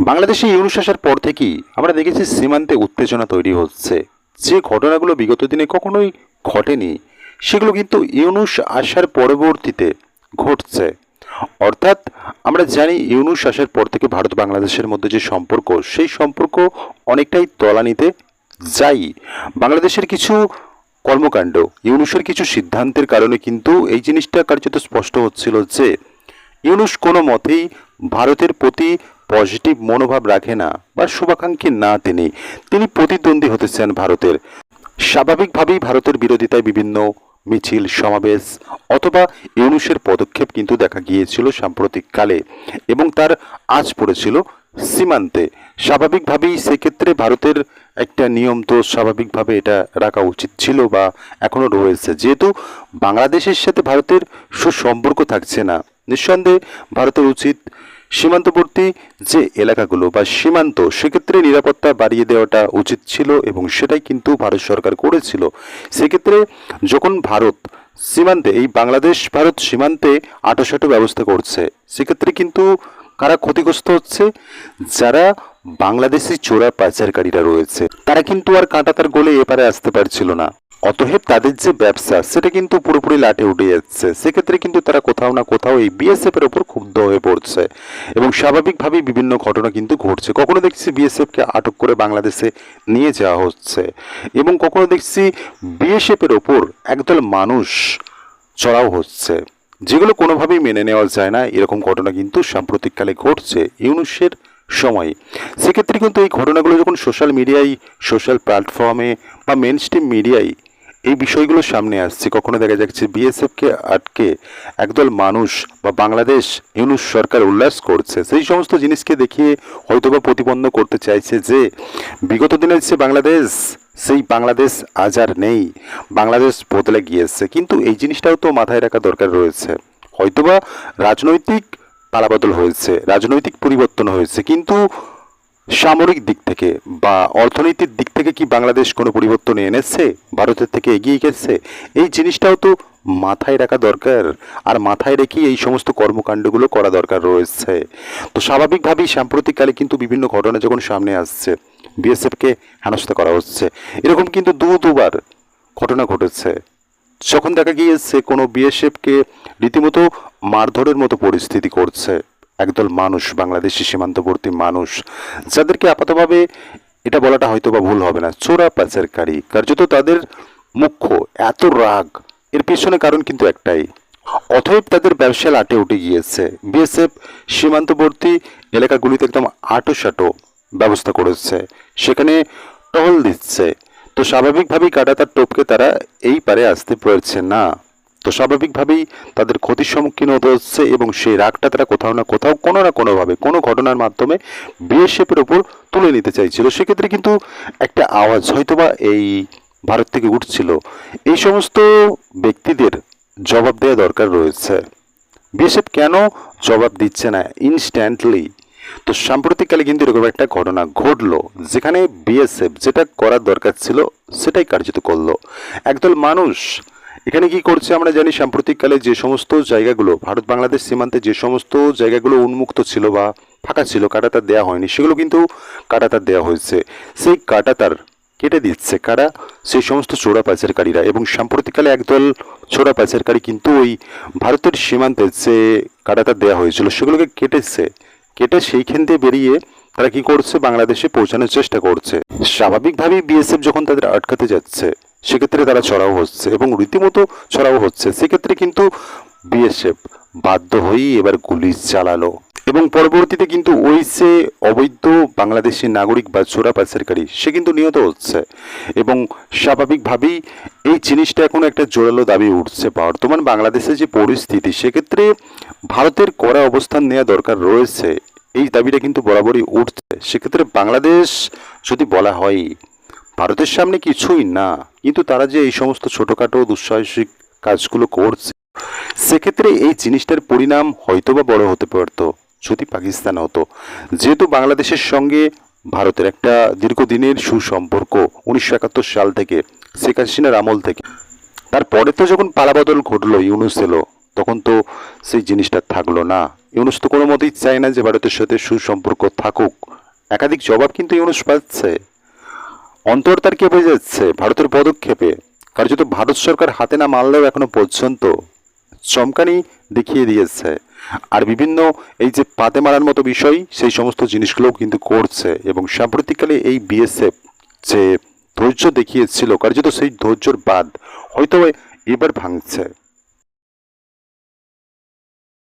বাংলাদেশে ইউনুস আসার পর থেকেই আমরা দেখেছি সীমান্তে উত্তেজনা তৈরি হচ্ছে। যে ঘটনাগুলো বিগত দিনে কখনোই ঘটেনি, সেগুলো কিন্তু ইউনুস আসার পরবর্তীতে ঘটছে। অর্থাৎ আমরা জানি ইউনুস আসার পর থেকে ভারত বাংলাদেশের মধ্যে যে সম্পর্ক, সেই সম্পর্ক অনেকটাই তলানিতে যাই। বাংলাদেশের কিছু কর্মকাণ্ড, ইউনুসের কিছু সিদ্ধান্তের কারণে কিন্তু এই জিনিসটা কার্যত স্পষ্ট হচ্ছিল যে, ইউনুস কোনো মতেই ভারতের প্রতি পজিটিভ মনোভাব রাখে না বা শুভাকাঙ্ক্ষী না তিনি তিনি প্রতিদ্বন্দ্বী হতে চান ভারতের। স্বাভাবিকভাবেই ভারতের বিরোধিতায় বিভিন্ন মিছিল, সমাবেশ অথবা ইউনুসের পদক্ষেপ কিন্তু দেখা গিয়েছিল সাম্প্রতিককালে এবং তার আজ পড়েছিল সীমান্তে। স্বাভাবিকভাবেই সেক্ষেত্রে ভারতের একটা নিয়ম তো স্বাভাবিকভাবে এটা রাখা উচিত ছিল বা এখনও রয়েছে। যেহেতু বাংলাদেশের সাথে ভারতের সুসম্পর্ক থাকছে না, নিঃসন্দেহে ভারতের উচিত সীমান্তবর্তী যে এলাকাগুলো বা সীমান্ত, সেক্ষেত্রে নিরাপত্তা বাড়িয়ে দেওয়াটা উচিত ছিল এবং সেটাই কিন্তু ভারত সরকার করেছিল। সেক্ষেত্রে যখন ভারত সীমান্তে, এই বাংলাদেশ ভারত সীমান্তে আটোসাটো ব্যবস্থা করছে, সেক্ষেত্রে কিন্তু কারা ক্ষতিগ্রস্ত হচ্ছে? যারা বাংলাদেশি চোরা পাচারকারীরা রয়েছে, তারা কিন্তু আর কাঁটাতার গোলে এপারে আসতে পারছিল না। অতএব তাদের যে ব্যবসা, সেটা কিন্তু পুরোপুরি লাটে উঠে যাচ্ছে। সেক্ষেত্রে কিন্তু তারা কোথাও না কোথাও এই বিএসএফ এর ওপর ক্ষুব্ধ হয়ে পড়ছে এবং স্বাভাবিকভাবেই বিভিন্ন ঘটনা কিন্তু ঘটছে। কখনো দেখছি বিএসএফকে আটক করে বাংলাদেশে নিয়ে যাওয়া হচ্ছে এবং কখনো দেখছি বিএসএফ এর ওপর একদল মানুষ চড়াও হচ্ছে। যেগুলো কোনোভাবেই মেনে নেওয়া যায় না। এরকম ঘটনা কিন্তু সাম্প্রতিককালে ঘটছে ইউনুসের সময়। সেক্ষেত্রে কিন্তু এই ঘটনাগুলো যখন সোশ্যাল মিডিয়ায়, সোশ্যাল প্ল্যাটফর্মে বা মেন স্ট্রিম মিডিয়ায় এই বিষয়গুলো সামনে আসছে। কখনো দেখা যাচ্ছে বিএসএফকে আটকে একদল মানুষ বা বাংলাদেশ, ইউনুস সরকার উল্লাস করছে। সেই সমস্ত জিনিসকে দেখিয়ে হয়তোবা প্রতিপন্ন করতে চাইছে যে, বিগত দিনের যে বাংলাদেশ, সেই বাংলাদেশ আজ আর নেই। বাংলাদেশ বদলে গিয়েছে। কিন্তু এই জিনিসটাও তো মাথায় রাখা দরকার রয়েছে। হয়তোবা রাজনৈতিক পালাবদল হয়েছে, রাজনৈতিক পরিবর্তন হয়েছে। কিন্তু সামরিক দিক থেকে বা অর্থনীতির দিক থেকে কি বাংলাদেশ কোনো পরিবর্তন এনেছে? ভারতের থেকে এগিয়ে গেছে? এই জিনিসটাও তো মাথায় রাখা দরকার। আর মাথায় রেখেই এই সমস্ত কর্মকাণ্ডগুলো করা দরকার রয়েছে। তো স্বাভাবিকভাবেই সাম্প্রতিককালে কিন্তু বিভিন্ন ঘটনা যখন সামনে আসছে, বিএসএফকে হেনস্থা করা হচ্ছে। এরকম কিন্তু দু দুবার ঘটনা ঘটেছে। যখন দেখা গিয়েছে কোনো বিএসএফকে রীতিমতো মারধরের মতো পরিস্থিতি করছে। একদল মানুষ, বাংলাদেশি সীমান্তবর্তী মানুষ, যাদেরকে আপাতভাবে এটা বলাটা হয়তো বা ভুল হবে না, চোরা পাচারকারী। কার্যত তাদের মুখ্য এত রাগ, এর পেছনে কারণ কিন্তু একটাই। অতএব তাদের ব্যবসা লাটে উঠে গিয়েছে। বিএসএফ সীমান্তবর্তী এলাকাগুলিতে একদম আটোসাটো ব্যবস্থা করেছে। সেখানে টহল দিচ্ছে। তো স্বাভাবিকভাবেই কাটাতার টোপকে তারা এই পারে আসতে পারছে না। তো স্বাভাবিকভাবেই তাদের ক্ষতির সম্মুখীন হতে হচ্ছে এবং সেই রাগটা তারা কোথাও না কোথাও, কোনো না কোনোভাবে, কোনো ঘটনার মাধ্যমে বিএসএফের ওপর তুলে নিতে চাইছিল। সেক্ষেত্রে কিন্তু একটা আওয়াজ হয়তোবা এই ভারত থেকে উঠছিল। এই সমস্ত ব্যক্তিদের জবাব দেওয়া দরকার রয়েছে। বিএসএফ কেন জবাব দিচ্ছে না ইনস্ট্যান্টলি তো সাম্প্রতিককালে কিন্তু এরকম একটা ঘটনা ঘটলো, যেখানে বিএসএফ যেটা করার দরকার ছিল সেটাই কার্যত করল। একদল মানুষ এখানে কি করছে আমরা জানি, সাম্প্রতিককালে যে সমস্ত জায়গাগুলো, ভারত বাংলাদেশ সীমান্তে যে সমস্ত জায়গাগুলো উন্মুক্ত ছিল বা ফাঁকা ছিল, কাটাতার দেওয়া হয়নি, সেগুলো কিন্তু কাটাতার দেওয়া হয়েছে। সেই কাটাতার কেটে দিচ্ছে কারা? সেই সমস্ত চোরা পাচারকারীরা এবং সাম্প্রতিককালে একদল চোরা পাচারকারী কিন্তু ওই ভারতের সীমান্তে যে কাটাতার দেওয়া হয়েছিল, সেগুলোকে কেটেছে। কেটে সেইখান দিয়ে বেরিয়ে তারা কি করছে? বাংলাদেশে পৌঁছানোর চেষ্টা করছে। স্বাভাবিকভাবেই বিএসএফ যখন তাদের আটকাতে যাচ্ছে সেক্ষেত্রে তারা ছড়াও হচ্ছে এবং রীতিমতো ছড়াও হচ্ছে। সেক্ষেত্রে কিন্তু বিএসএফ বাধ্য হয়েই এবার গুলি চালালো। এবং পরবর্তীতে কিন্তু ওই সে অবৈধ বাংলাদেশি নাগরিক বা চোরা পাচারকারী, সে কিন্তু নিহত হচ্ছে। এবং স্বাভাবিকভাবেই এই জিনিসটা এখন একটা জোরালো দাবি উঠছে। বর্তমান বাংলাদেশের যে পরিস্থিতি, সেক্ষেত্রে ভারতের কড়া অবস্থান নেওয়া দরকার রয়েছে। এই দাবিটা কিন্তু বরাবরই উঠছে। সেক্ষেত্রে বাংলাদেশ যদি বলা হয় ভারতের সামনে কিছুই না, কিন্তু তারা যে এই সমস্ত ছোটোখাটো দুঃসাহসিক কাজগুলো করছে, সেক্ষেত্রে এই জিনিসটার পরিণাম হয়তোবা বড় হতে পারতো, যদি পাকিস্তান হতো। যেহেতু বাংলাদেশের সঙ্গে ভারতের একটা দীর্ঘদিনের সুসম্পর্ক, উনিশশো একাত্তর সাল থেকে, শেখ হাসিনার আমল থেকে, তারপরে তো যখন পালাবদল ঘটলো ইউনুস এলো তখন তো সেই জিনিসটা থাকল না। ইউনুস তো কোনো মতেই চায় না যে ভারতের সাথে সুসম্পর্ক থাকুক। একাধিক জবাব কিন্তু ইউনুস পাচ্ছে। অন্তর তার কে বোঝা যাচ্ছে, ভারতের পদক্ষেপে। কার্যত ভারত সরকার হাতে না মানলেও এখনও পর্যন্ত চমকানি দেখিয়ে দিয়েছে। আর বিভিন্ন এই যে পাতে মারার মতো বিষয়, সেই সমস্ত জিনিসগুলোও কিন্তু করছে। এবং সাম্প্রতিককালে এই বিএসএফ যে ধৈর্য দেখিয়েছিল, কার্যত সেই ধৈর্যর বাদ হয়তো এবার ভাঙছে।